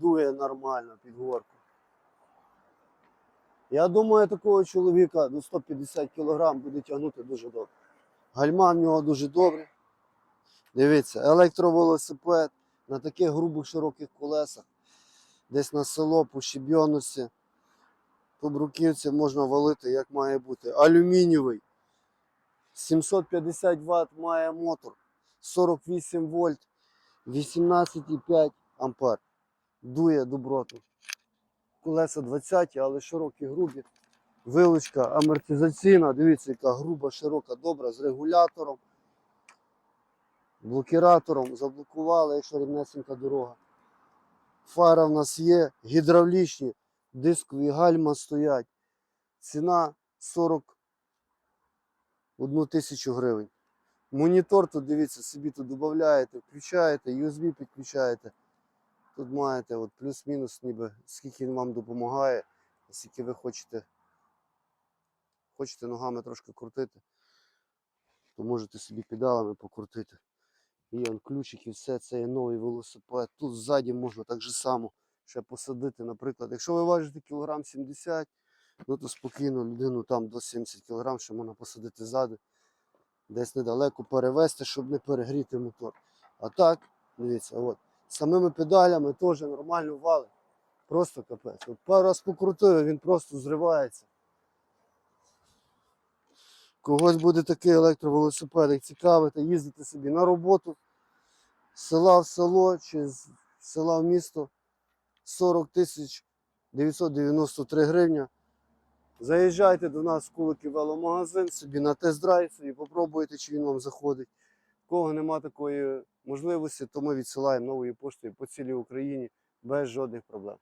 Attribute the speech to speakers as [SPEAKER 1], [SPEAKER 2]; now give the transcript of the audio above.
[SPEAKER 1] дує нормально під горку. Я думаю, такого чоловіка до 150 кг буде тягнути дуже добре. Гальма в нього дуже добрі. Дивіться, електровелосипед на таких грубих широких колесах. Десь на село по щебйонусі, по бруківці можна валити, як має бути. Алюмінієвий. 750 Вт має мотор, 48 вольт, 18,5 ампер. Дує добротно. Колеса 20, але широкі, грубі. Вилучка амортизаційна, дивіться, яка груба, широка, добра, з регулятором, блокіратором, заблокували, якщо рівнесенька дорога. Фара в нас є, гідравлічні, дискові гальма стоять. Ціна 41 тисячу гривень. Монітор тут дивіться, собі тут додаєте, включаєте, USB підключаєте. Тут маєте от плюс-мінус, ніби скільки він вам допомагає, скільки ви хочете. Хочете ногами трошки крутити, то можете собі педалами покрутити. І он ключики, все, це є новий велосипед. Тут ззаді можна так же само ще посадити, наприклад. Якщо ви важите кілограм 70, ну то спокійно людину там до 70 кг ще можна посадити ззаду, десь недалеко перевезти, щоб не перегріти мотор. А так, дивіться, от, самими педалями теж нормально валить. Просто капець. От пару раз покрутив, він просто зривається. Когось буде такий електровелосипедик цікавити, їздити собі на роботу села в село чи з села в місто 40 тисяч 993 гривня. Заїжджайте до нас в Куликів веломагазин, собі на тест-драйв і попробуйте, чи він вам заходить. Кого нема такої можливості, то ми відсилаємо новою поштою по цілій Україні без жодних проблем.